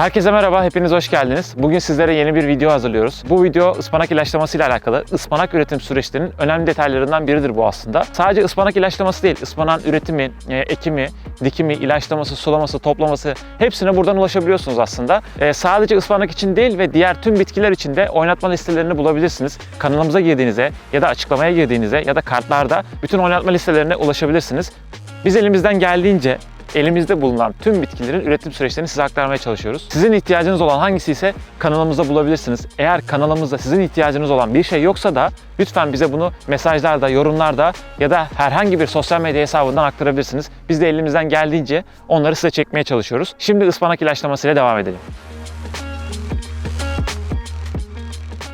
Herkese merhaba, hepiniz hoş geldiniz. Bugün sizlere yeni bir video hazırlıyoruz. Bu video ıspanak ilaçlaması ile alakalı ıspanak üretim süreçlerinin önemli detaylarından biridir bu aslında. Sadece ıspanak ilaçlaması değil, ıspanağın üretimi, e, ekimi, dikimi, ilaçlaması, sulaması, toplaması hepsine buradan ulaşabiliyorsunuz aslında. E, sadece ıspanak için değil ve diğer tüm bitkiler için de oynatma listelerini bulabilirsiniz. Kanalımıza girdiğinizde ya da açıklamaya girdiğinizde ya da kartlarda bütün oynatma listelerine ulaşabilirsiniz. Biz elimizden geldiğince elimizde bulunan tüm bitkilerin üretim süreçlerini size aktarmaya çalışıyoruz. Sizin ihtiyacınız olan hangisi ise kanalımızda bulabilirsiniz. Eğer kanalımızda sizin ihtiyacınız olan bir şey yoksa da lütfen bize bunu mesajlarda, yorumlarda ya da herhangi bir sosyal medya hesabından aktarabilirsiniz. Biz de elimizden geldiğince onları size çekmeye çalışıyoruz. Şimdi ıspanak ilaçlamasıyla devam edelim.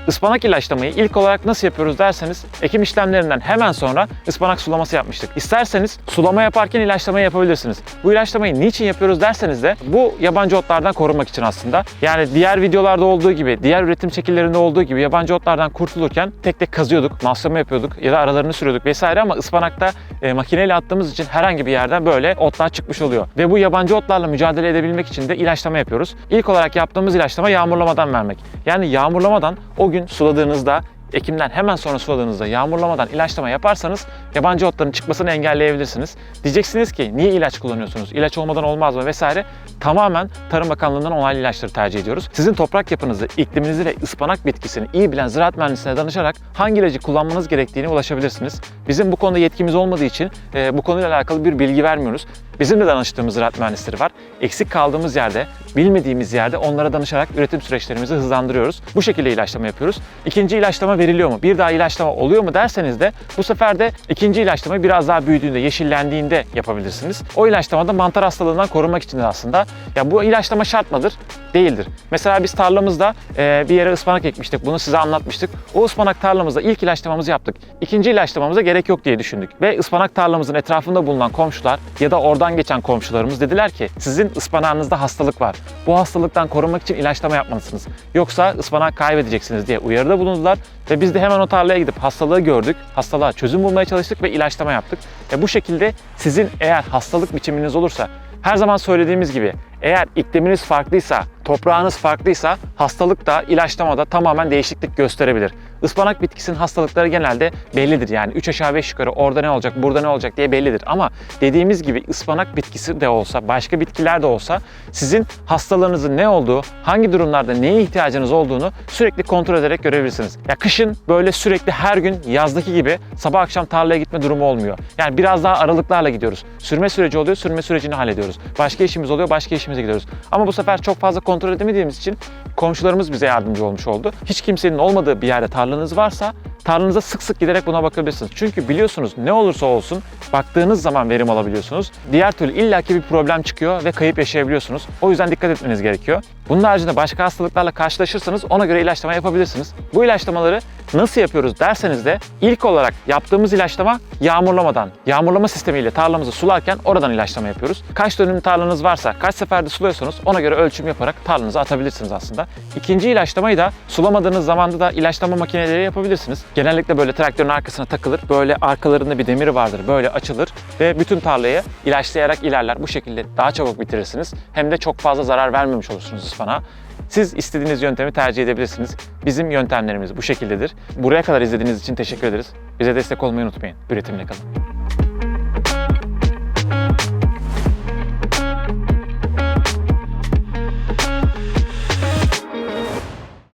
Ispanak ilaçlamayı ilk olarak nasıl yapıyoruz derseniz ekim işlemlerinden hemen sonra ıspanak sulaması yapmıştık. İsterseniz sulama yaparken ilaçlamayı yapabilirsiniz. Bu ilaçlamayı niçin yapıyoruz derseniz de bu yabancı otlardan korunmak için aslında. Yani diğer videolarda olduğu gibi, diğer üretim şekillerinde olduğu gibi yabancı otlardan kurtulurken tek tek kazıyorduk, maslama yapıyorduk ya da aralarını sürüyorduk vesaire ama ıspanakta e, makineyle attığımız için herhangi bir yerden böyle otlar çıkmış oluyor. Ve bu yabancı otlarla mücadele edebilmek için de ilaçlama yapıyoruz. İlk olarak yaptığımız ilaçlama yağmurlamadan vermek. Yani yağmurlamadan o gün suladığınızda ekimden hemen sonra suladığınızda yağmurlamadan ilaçlama yaparsanız yabancı otların çıkmasını engelleyebilirsiniz. Diyeceksiniz ki niye ilaç kullanıyorsunuz? İlaç olmadan olmaz mı vesaire. Tamamen Tarım Bakanlığı'ndan onaylı ilaçları tercih ediyoruz. Sizin toprak yapınızı, ikliminizi ve ıspanak bitkisini iyi bilen ziraat mühendisine danışarak hangi ilacı kullanmanız gerektiğini ulaşabilirsiniz. Bizim bu konuda yetkimiz olmadığı için e, bu konuyla alakalı bir bilgi vermiyoruz. Bizim de danıştığımız ziraat mühendisleri var. Eksik kaldığımız yerde, bilmediğimiz yerde onlara danışarak üretim süreçlerimizi hızlandırıyoruz. Bu şekilde ilaçlama yapıyoruz. İkinci ilaçlama veriliyor mu? Bir daha ilaçlama oluyor mu derseniz de bu sefer de ikinci ilaçlamayı biraz daha büyüdüğünde, yeşillendiğinde yapabilirsiniz. O ilaçlamada mantar hastalığından korunmak için aslında. Ya bu ilaçlama şart mıdır? Değildir. Mesela biz tarlamızda e, bir yere ıspanak ekmiştik. Bunu size anlatmıştık. O ıspanak tarlamızda ilk ilaçlamamızı yaptık. İkinci ilaçlamamıza gerek yok diye düşündük. Ve ıspanak tarlamızın etrafında bulunan komşular ya da oradan geçen komşularımız dediler ki sizin ıspanağınızda hastalık var. Bu hastalıktan korunmak için ilaçlama yapmalısınız. Yoksa ıspanak kaybedeceksiniz diye uyarıda bulundular. Ve biz de hemen o tarlaya gidip hastalığı gördük. Hastalığa çözüm bulmaya çalıştık ve ilaçlama yaptık. Ve bu şekilde sizin eğer hastalık biçiminiz olursa her zaman söylediğimiz gibi eğer ikliminiz farklıysa, toprağınız farklıysa hastalık da ilaçlamada tamamen değişiklik gösterebilir. Ispanak bitkisinin hastalıkları genelde bellidir yani 3 aşağı 5 yukarı orada ne olacak, burada ne olacak diye bellidir. Ama dediğimiz gibi ıspanak bitkisi de olsa, başka bitkiler de olsa sizin hastalığınızın ne olduğu, hangi durumlarda neye ihtiyacınız olduğunu sürekli kontrol ederek görebilirsiniz. Ya kışın böyle sürekli her gün yazdaki gibi sabah akşam tarlaya gitme durumu olmuyor. Yani biraz daha aralıklarla gidiyoruz. Sürme süreci oluyor, sürme sürecini hallediyoruz. Başka işimiz oluyor, başka işimize gidiyoruz. Ama bu sefer çok fazla kontrol edemediğimiz için komşularımız bize yardımcı olmuş oldu. Hiç kimsenin olmadığı bir yerde tarlanız varsa tarlanıza sık sık giderek buna bakabilirsiniz. Çünkü biliyorsunuz ne olursa olsun baktığınız zaman verim alabiliyorsunuz. Diğer türlü illaki bir problem çıkıyor ve kayıp yaşayabiliyorsunuz. O yüzden dikkat etmeniz gerekiyor. Bunun haricinde başka hastalıklarla karşılaşırsanız ona göre ilaçlama yapabilirsiniz. Bu ilaçlamaları nasıl yapıyoruz derseniz de ilk olarak yaptığımız ilaçlama yağmurlamadan, yağmurlama sistemiyle tarlamızı sularken oradan ilaçlama yapıyoruz. Kaç dönüm tarlanız varsa, kaç seferde suluyorsanız ona göre ölçüm yaparak tarlanıza atabilirsiniz aslında. İkinci ilaçlamayı da sulamadığınız zamanda da ilaçlama makineleri yapabilirsiniz. Genellikle böyle traktörün arkasına takılır, böyle arkalarında bir demiri vardır, böyle açılır ve bütün tarlayı ilaçlayarak ilerler. Bu şekilde daha çabuk bitirirsiniz. Hem de çok fazla zarar vermemiş olursunuz ıspanağa. Siz istediğiniz yöntemi tercih edebilirsiniz. Bizim yöntemlerimiz bu şekildedir. Buraya kadar izlediğiniz için teşekkür ederiz. Bize destek olmayı unutmayın. Üretimle kalın.